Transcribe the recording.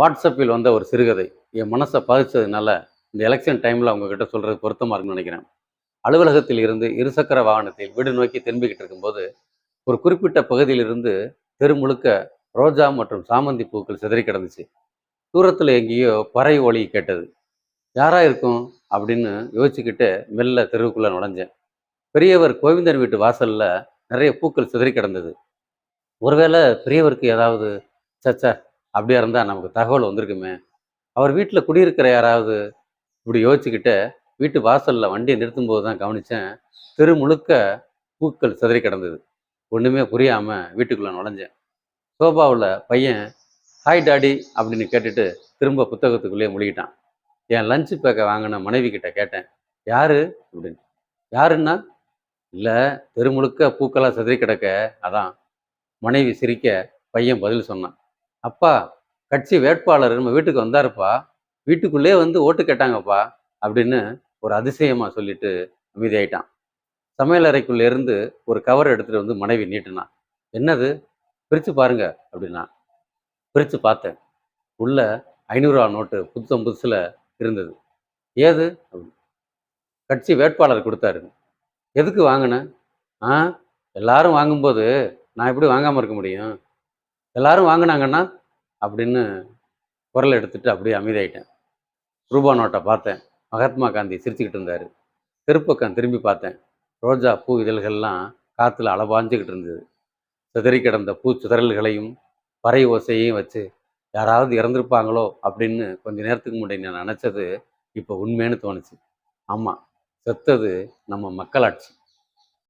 வாட்ஸ்அப்பில் வந்த ஒரு சிறுகதை. என் மனசை பாதிச்சதுனால இந்த எலெக்ஷன் டைமில் அவங்கக்கிட்ட சொல்கிறது பொருத்தமாக இருக்குன்னு நினைக்கிறேன். அலுவலகத்தில் இருந்து இருசக்கர வாகனத்தில் வீடு நோக்கி திரும்பிக்கிட்டு இருக்கும்போது ஒரு குறிப்பிட்ட பகுதியிலிருந்து தெரு முழுக்க ரோஜா மற்றும் சாமந்தி பூக்கள் சிதறி கிடந்துச்சு. தூரத்தில் எங்கேயோ பறை ஒளி கேட்டது. யாராக இருக்கும்? அப்படின்னு யோசிச்சுக்கிட்டு மெல்ல தெருவுக்குள்ளே நுழைஞ்சேன். பெரியவர் கோவிந்தன் வீட்டு வாசல்ல நிறைய பூக்கள் சிதறி கிடந்தது. ஒருவேளை பெரியவருக்கு ஏதாவது சச்சா அப்படியா இருந்தால் நமக்கு தகவல் வந்திருக்குமே. அவர் வீட்டில் குடியிருக்கிற யாராவது? இப்படி யோசிச்சுக்கிட்டு வீட்டு வாசலில் வண்டியை நிறுத்தும்போது தான் கவனித்தேன் தெரு முழுக்க பூக்கள் சிதறி கிடந்தது. ஒன்றுமே புரியாமல் வீட்டுக்குள்ளே நுழைஞ்சேன். சோபாவில் பையன் ஹாய் டாடி அப்படின்னு கேட்டுட்டு திரும்ப புத்தகத்துக்குள்ளேயே முழுகிட்டான். என் லஞ்சு பேக்கை வாங்கின மனைவி கிட்ட கேட்டேன் யாரு? அப்படின்னு. யாருன்னா? இல்லை தெரு முழுக்க பூக்களாக சிதறி கிடக்க அதான். மனைவி சிரிக்க பையன் பதில் சொன்னான். அப்பா கட்சி வேட்பாளர் நம்ம வீட்டுக்கு வந்தாருப்பா வீட்டுக்குள்ளே வந்து ஓட்டு கேட்டாங்கப்பா அப்படின்னு ஒரு அதிசயமாக சொல்லிட்டு அமைதியாயிட்டான். சமையலறைக்குள்ள இருந்து ஒரு கவர் எடுத்துட்டு வந்து மனைவி நீட்டினான் என்னது? பிரித்து பாருங்க அப்படின்னா பிரிச்சு பார்த்தேன். உள்ள ஐநூறுரூவா நோட்டு புதுசம் புதுசில் இருந்தது. ஏது? கட்சி வேட்பாளர் கொடுத்தாரு. எதுக்கு வாங்கினேன் ஆ எல்லாரும் வாங்கும்போது நான் எப்படி வாங்காமல் இருக்க முடியும்? எல்லாரும் வாங்கினாங்கன்னா அப்படின்னு குரல் எடுத்துட்டு அப்படியே அமைதியாயிட்டேன். ரூபா நோட்டை பார்த்தேன். மகாத்மா காந்தி சிரிச்சுக்கிட்டு இருந்தார். திருப்பக்கம் திரும்பி பார்த்தேன். ரோஜா பூ இதழ்கள்லாம் காற்றுல அளவாஞ்சிக்கிட்டு இருந்தது. சிதறி கிடந்த பூ சிதறல்களையும் பறை ஓசையையும் வச்சு யாராவது இறந்துருப்பாங்களோ அப்படின்னு கொஞ்ச நேரத்துக்கு முன்னாடி நான் நினச்சது இப்போ உண்மைன்னு தோணுச்சு. ஆமாம் செத்தது நம்ம மக்களாட்சி.